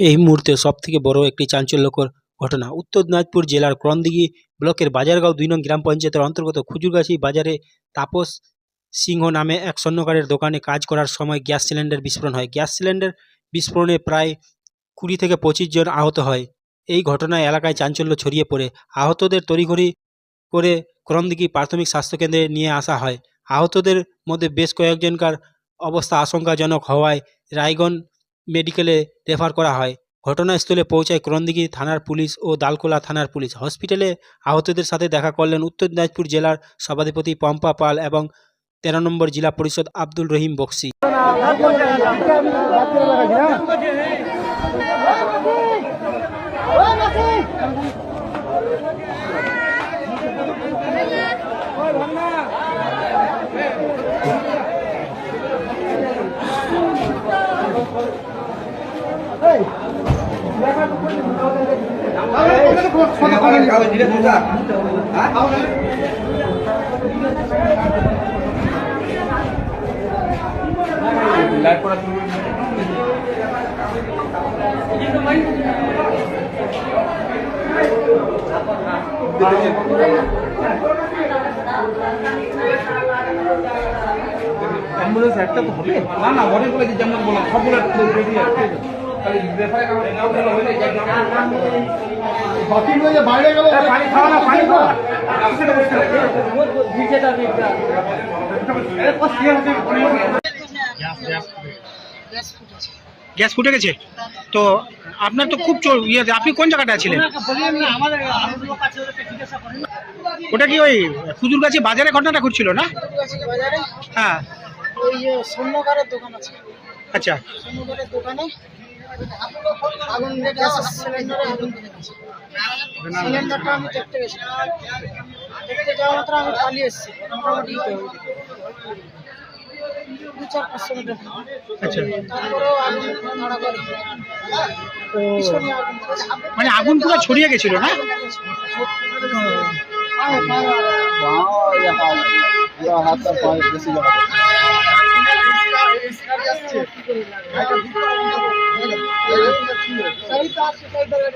এই মুহূর্তে সবথেকে বড় একটি চাঞ্চল্যকর ঘটনা। উত্তর দিনাজপুর জেলার করণদিঘি ব্লকের বাজারগাঁও দুই নং গ্রাম পঞ্চায়েতের অন্তর্গত খুজুরগাছি বাজারে তাপস সিংহ নামে এক স্বর্ণকারের দোকানে কাজ করার সময় গ্যাস সিলিন্ডার বিস্ফোরণ হয়। গ্যাস সিলিন্ডার বিস্ফোরণে প্রায় কুড়ি থেকে পঁচিশ জন আহত হয়। এই ঘটনায় এলাকায় চাঞ্চল্য ছড়িয়ে পড়ে। আহতদের তড়িঘড়ি করে করণদিঘি প্রাথমিক স্বাস্থ্যকেন্দ্রে নিয়ে আসা হয়। আহতদের মধ্যে বেশ কয়েকজনকার অবস্থা আশঙ্কাজনক হওয়ায় রায়গঞ্জ মেডিকেলে রেফার করা হয়। ঘটনাস্থলে পৌঁছায় করণদিঘি থানার পুলিশ ও দালকোলা থানার পুলিশ। হসপিটালে আহতদের সাথে দেখা করলেন উত্তর দিনাজপুর জেলার সভাধিপতি পম্পা পাল এবং তেরো নম্বর জেলা পরিষদ আব্দুল রহিম বক্সি। অ্যাম্বুলেন্স একটা তো হবে। না না অনেকগুলো যেমন বললাম সবগুলো রেডি আছে। হয়ে বাইরে গেল পানি খাওয়া না পানি খাওয়া গ্যাস ফুটে গেছে তো আপনার তো খুব চোর ইয়ে আপনি কোন জায়গাটা ছিলেন ওটা কি ওই খুজুর গাছে বাজারে ঘটনাটা ঘটছিল না হ্যাঁ আচ্ছা দোকানে আগুন গ্যাস সিলিন্ডারে আগুন ধরে গেছে সিলিন্ডারটা আমি দেখতে গেছিলাম দেখতে যাওয়া মাত্র আমি পালিয়ে এসেছি মোটামুটি দু চার পাঁচশো মিটার আচ্ছা তারপরেও আগুন ধরা করে তো ভীষণই আগুন ধরেছে। মানে আগুন পুরো ছড়িয়ে গেছিল না হাত सही तो आपसे सही तरह